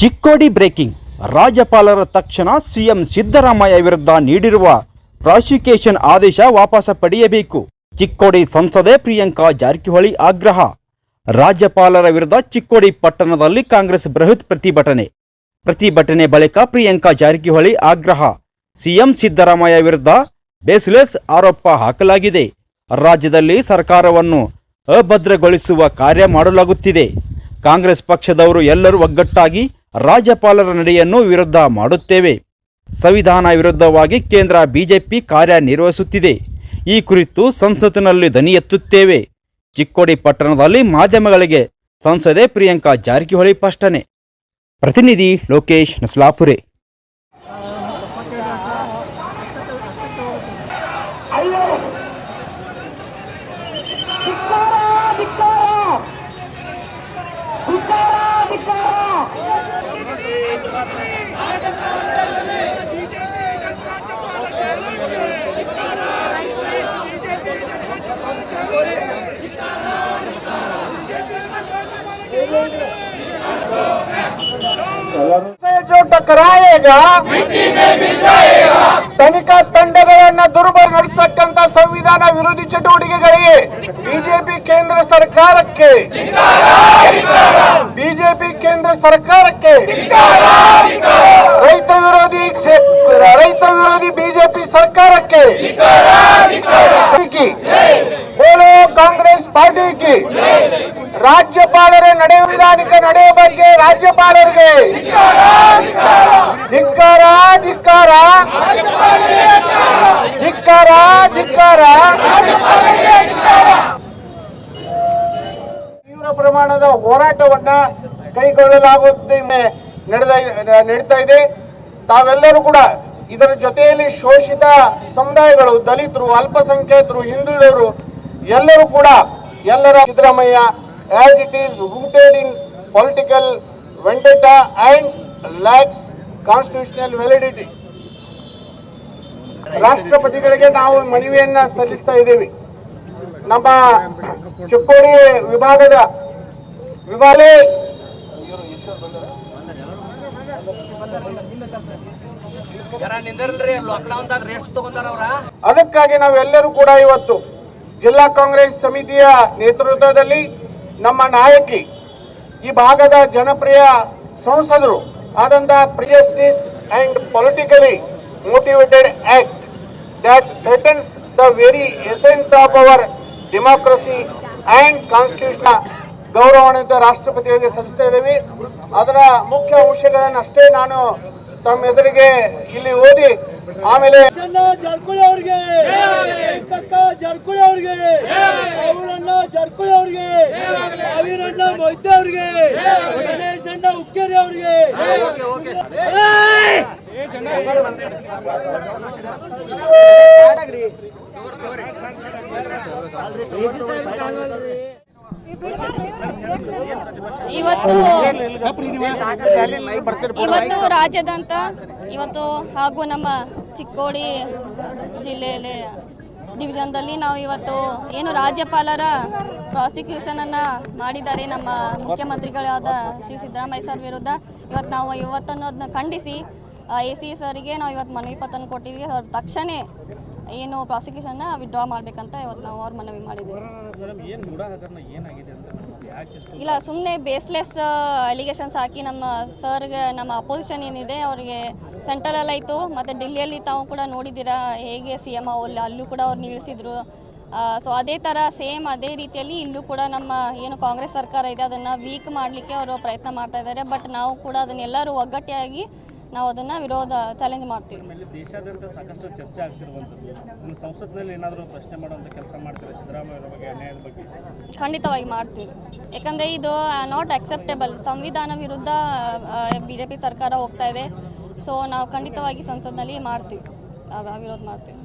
Chikkodi breaking. ರಾಜ್ಯಪಾಲರ ತಕ್ಷಣ CM Siddaramaiah ವಿರುದ್ಧ ನೀಡಿರುವ ಪ್ರಾಸಿಕ್ಯೂಷನ್ ಆದೇಶ ವಾಪಸ ಪಡೆಯಬೇಕು. ಚಿಕ್ಕೋಡಿ ಸಂಸದೆ ಪ್ರಿಯಾಂಕಾ ಜಾರಕಿಹೊಳಿ ಆಗ್ರಹ. ರಾಜ್ಯಪಾಲರ ವಿರುದ್ಧ ಚಿಕ್ಕೋಡಿ ಪಟ್ಟಣದಲ್ಲಿ ಕಾಂಗ್ರೆಸ್ ಬೃಹತ್ ಪ್ರತಿಭಟನೆ. ಪ್ರತಿಭಟನೆ ಬಳಿಕ ಪ್ರಿಯಾಂಕಾ ಜಾರಕಿಹೊಳಿ ಆಗ್ರಹ. ಸಿಎಂ ಸಿದ್ದರಾಮಯ್ಯ ವಿರುದ್ಧ ಬೇಸ್ಲೆಸ್ ಆರೋಪ ಹಾಕಲಾಗಿದೆ. ರಾಜ್ಯದಲ್ಲಿ ಸರ್ಕಾರವನ್ನು ಅಭದ್ರಗೊಳಿಸುವ ಕಾರ್ಯ ಮಾಡಲಾಗುತ್ತಿದೆ. ಕಾಂಗ್ರೆಸ್ ಪಕ್ಷದವರು ಎಲ್ಲರೂ ಒಗ್ಗಟ್ಟಾಗಿ ರಾಜ್ಯಪಾಲರ ನಡೆಯನ್ನು ವಿರುದ್ಧ ಮಾಡುತ್ತೇವೆ. ಸಂವಿಧಾನ ವಿರುದ್ಧವಾಗಿ ಕೇಂದ್ರ ಬಿಜೆಪಿ ಕಾರ್ಯನಿರ್ವಹಿಸುತ್ತಿದೆ. ಈ ಕುರಿತು ಸಂಸತ್ತಿನಲ್ಲಿ ದನಿ ಎತ್ತುತ್ತೇವೆ. ಚಿಕ್ಕೋಡಿ ಪಟ್ಟಣದಲ್ಲಿ ಮಾಧ್ಯಮಗಳಿಗೆ ಸಂಸದೆ ಪ್ರಿಯಾಂಕಾ ಜಾರಕಿಹೊಳಿ ಸ್ಪಷ್ಟನೆ. ಪ್ರತಿನಿಧಿ ಲೋಕೇಶ್ ನಸ್ಲಾಪುರೆ. जो टकराएगा ತನಿಖಾ ತಂಡಗಳನ್ನ ದುರ್ಬಲ ನಡೆಸತಕ್ಕಂತ ಸಂವಿಧಾನ ವಿರೋಧಿ ಚಟುವಟಿಕೆಗಳಿಗೆ ಬಿಜೆಪಿ ಕೇಂದ್ರ ಸರ್ಕಾರಕ್ಕೆ बीजेपी केंद्र सरकार के। रैत विरोधी रैत विरोधी बीजेपी सरकार के। बोलो कांग्रेस पार्टी की। राज्यपाल नड़े विधान नड़े बे राज्यपाल धिकारा ಪ್ರಮಾಣದ ಹೋರಾಟವನ್ನ ಕೈಗೊಳ್ಳಲಾಗುತ್ತೆ ನಡೆದ ನಡೀತಾ ಇದೆ. ತಾವೆಲ್ಲರೂ ಕೂಡ ಇದರ ಜೊತೆಯಲ್ಲಿ ಶೋಷಿತ ಸಮುದಾಯಗಳು, ದಲಿತರು, ಅಲ್ಪಸಂಖ್ಯಾತರು, ಹಿಂದುಳಿದವರು ಎಲ್ಲರೂ ಕೂಡ ಎಲ್ಲರ Siddaramaiah as it is rooted in political vendetta and lacks constitutional validity ರಾಷ್ಟ್ರಪತಿಗಳಿಗೆ ನಾವು ಮನವಿಯನ್ನ ಸಲ್ಲಿಸ್ತಾ ಇದ್ದೀವಿ. ನಮ್ಮ ಚಿಕ್ಕೋಡಿ ವಿಭಾಗದ ಅದಕ್ಕಾಗಿ ನಾವೆಲ್ಲರೂ ಕೂಡ ಇವತ್ತು ಜಿಲ್ಲಾ ಕಾಂಗ್ರೆಸ್ ಸಮಿತಿಯ ನೇತೃತ್ವದಲ್ಲಿ ನಮ್ಮ ನಾಯಕಿ ಈ ಭಾಗದ ಜನಪ್ರಿಯ ಸಂಸದರು ಆದಂತ prejudices and politically motivated act that threatens the very essence of our democracy and constitution ಗೌರವಾನ್ವಿತ ರಾಷ್ಟ್ರಪತಿಯಾಗಿ ಸಲ್ಲಿಸ್ತಾ ಇದ್ದೀವಿ. ಅದರ ಮುಖ್ಯ ಅಂಶಗಳನ್ನು ಅಷ್ಟೇ ನಾನು ತಮ್ಮ ಎದುರಿಗೆ ಇಲ್ಲಿ ಓದಿ ಆಮೇಲೆ ಜಾರಕಿಹೊಳಿ ಅವ್ರಿಗೆ. ಜಾರಕಿಹೊಳಿ ಅವ್ರಿಗೆ. ಅವರನ್ನ ಜಾರಕಿಹೊಳಿ ಅವ್ರಿಗೆ. ಅವಿರಣ್ಣ ಮೊಯ್ತೆ ಅವ್ರಿಗೆ. ಗಣೇಶ್ ಅಣ್ಣ ಉಕ್ಕೇರಿ ಅವ್ರಿಗೆ. ಇವತ್ತು ಇವತ್ತು ರಾಜ್ಯದಂತ, ಇವತ್ತು ಹಾಗೂ ನಮ್ಮ ಚಿಕ್ಕೋಡಿ ಜಿಲ್ಲೆಯಲ್ಲಿ ಡಿವಿಷನ್ದಲ್ಲಿ ನಾವು ಇವತ್ತು ಏನು ರಾಜ್ಯಪಾಲರ ಪ್ರಾಸಿಕ್ಯೂಷನ್ ಅನ್ನ ಮಾಡಿದ್ದಾರೆ ನಮ್ಮ ಮುಖ್ಯಮಂತ್ರಿಗಳಾದ ಶ್ರೀ ಸಿದ್ದರಾಮಯ್ಯ ಸರ್ ವಿರುದ್ಧ. ಇವತ್ತು ನಾವು ಇವತ್ತನ್ನೋದನ್ನ ಖಂಡಿಸಿ ಎ ಸಿ ಸರ್ಗೆ ನಾವು ಇವತ್ತು ಮನವಿ ಪತ್ರ ಕೊಟ್ಟಿದ್ವಿ. ಅವ್ರು ತಕ್ಷಣ ಏನು ಪ್ರಾಸಿಕ್ಯೂಷನ್ ವಿಡ್ರಾ ಮಾಡ್ಬೇಕಂತ ಇವತ್ತು ನಾವು ಅವ್ರು ಮನವಿ ಮಾಡಿದ್ದೀವಿ. ಇಲ್ಲ? ಸುಮ್ಮನೆ ಬೇಸ್ಲೆಸ್ ಅಲಿಗೇಷನ್ಸ್ ಹಾಕಿ ನಮ್ಮ ಸರ್ಗೆ ನಮ್ಮ ಅಪೋಸಿಷನ್ ಏನಿದೆ ಅವರಿಗೆ ಸೆಂಟ್ರಲ್ ಆಯಿತು ಮತ್ತು ಡೆಲ್ಲಿಯಲ್ಲಿ ತಾವು ಕೂಡ ನೋಡಿದ್ದೀರಾ ಹೇಗೆ ಸಿ ಎಂ ಅಲ್ಲಿ ಅಲ್ಲೂ ಕೂಡ ಅವ್ರು ನಿಲ್ಲಿಸಿದ್ರು ಸೊ ಅದೇ ಥರ ಸೇಮ್ ಅದೇ ರೀತಿಯಲ್ಲಿ ಇಲ್ಲೂ ಕೂಡ ನಮ್ಮ ಏನು ಕಾಂಗ್ರೆಸ್ ಸರ್ಕಾರ ಇದೆ ಅದನ್ನು ವೀಕ್ ಮಾಡಲಿಕ್ಕೆ ಅವರು ಪ್ರಯತ್ನ ಮಾಡ್ತಾ ಇದ್ದಾರೆ ಬಟ್ ನಾವು ಕೂಡ ಅದನ್ನೆಲ್ಲರೂ ಒಗ್ಗಟ್ಟಾಗಿ ನಾವು ಅದನ್ನ ವಿರೋಧ ಚಾಲೆಂಜ್ ಮಾಡ್ತೀವಿ. ಆಮೇಲೆ ದೇಶಾದ್ಯಂತ ಸಾಕಷ್ಟು ಚರ್ಚೆ ಆಗ್ತಿರುವಂಥದ್ದು. ಇನ್ನು ಸಂಸತ್ನಲ್ಲಿ ಏನಾದರೂ ಪ್ರಶ್ನೆ ಮಾಡುವಂಥ ಕೆಲಸ ಮಾಡ್ತಾರೆ? ಸಿದ್ದರಾಮಯ್ಯ ಬಗ್ಗೆ ಅನ್ಯಾಯದ ಬಗ್ಗೆ? ಖಂಡಿತವಾಗಿ ಮಾಡ್ತೀವಿ. ಯಾಕಂದರೆ ಇದು ನಾಟ್ ಅಕ್ಸೆಪ್ಟೇಬಲ್ ಸಂವಿಧಾನ ವಿರುದ್ಧ ಬಿ ಜೆ ಪಿ ಸರ್ಕಾರ ಹೋಗ್ತಾ ಇದೆ. ಸೊ ನಾವು ಖಂಡಿತವಾಗಿ ಸಂಸತ್ನಲ್ಲಿ ಮಾಡ್ತೀವಿ. ವಿರೋಧ ಮಾಡ್ತೀವಿ.